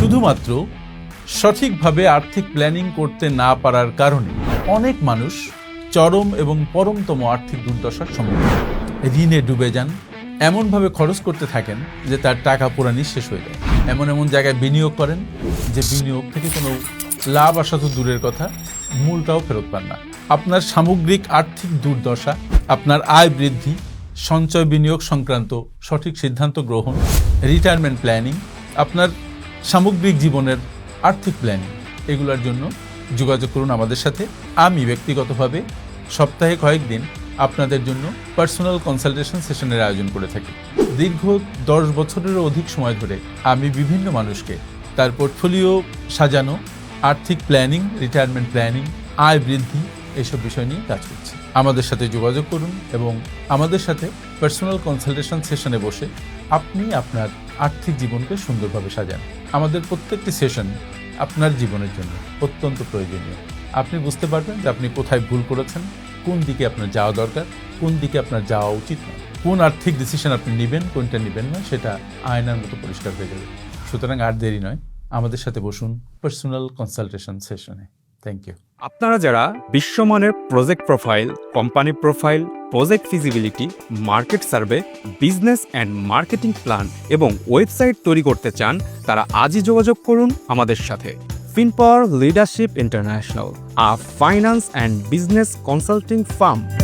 শুধুমাত্র সঠিকভাবে আর্থিক প্ল্যানিং করতে না পারার কারণে অনেক মানুষ চরম এবং পরমতম আর্থিক দুর্দশার সম্মুখীন। ঋণে ডুবে যান, এমনভাবে খরচ করতে থাকেন যে তার টাকা পুরা নিঃশেষ হয়ে যায়। এমন এমন জায়গায় বিনিয়োগ করেন যে বিনিয়োগ থেকে কোনো লাভ আসা তো দূরের কথা, মূলটাও ফেরত পান না। আপনার সামগ্রিক আর্থিক দুর্দশা, আপনার আয় বৃদ্ধি, সঞ্চয় বিনিয়োগ সংক্রান্ত সঠিক সিদ্ধান্ত গ্রহণ রিটায়ারমেন্ট প্ল্যানিং আপনার সামগ্রিক জীবনের আর্থিক প্ল্যানিং এগুলোর জন্য যোগাযোগ করুন আমাদের সাথে। আমি ব্যক্তিগতভাবে সপ্তাহে কয়েকদিন আপনাদের জন্য পার্সোনাল কনসালটেশন সেশনের আয়োজন করে থাকি। দীর্ঘ দশ বছরেরও অধিক সময় ধরে আমি বিভিন্ন মানুষকে তার পোর্টফোলিও সাজানো, আর্থিক প্ল্যানিং রিটায়ারমেন্ট প্ল্যানিং আয় বৃদ্ধি এইসব বিষয় নিয়ে কাজ করছি। আমাদের সাথে যোগাযোগ করুন এবং আমাদের সাথে পার্সোনাল কনসালটেশন সেশনে বসে আপনি আপনার আর্থিক জীবনকে সুন্দরভাবে সাজান। আমাদের প্রত্যেকটি সেশন আপনার জীবনের জন্য অত্যন্ত প্রয়োজনীয়। আপনি বুঝতে পারবেন যে আপনি কোথায় ভুল করেছেন, কোন দিকে আপনার যাওয়া দরকার, কোন দিকে আপনার যাওয়া উচিত নয়। কোন আর্থিক ডিসিশন আপনি নেবেন, কোনটা নেবেন না, সেটা আয়নার মতো পরিষ্কার হয়ে যাবে। সুতরাং আর দেরি নয়, আমাদের সাথে বসুন পার্সোনাল কনসালটেশন সেশনে থ্যাংক ইউ আপনারা যারা বিশ্বমানের project profile, company profile, project feasibility, market survey, business and marketing plan এবং ওয়েবসাইট তৈরি করতে চান, তারা আজই যোগাযোগ করুন আমাদের সাথে। Finpower leadership international, a finance and business consulting firm.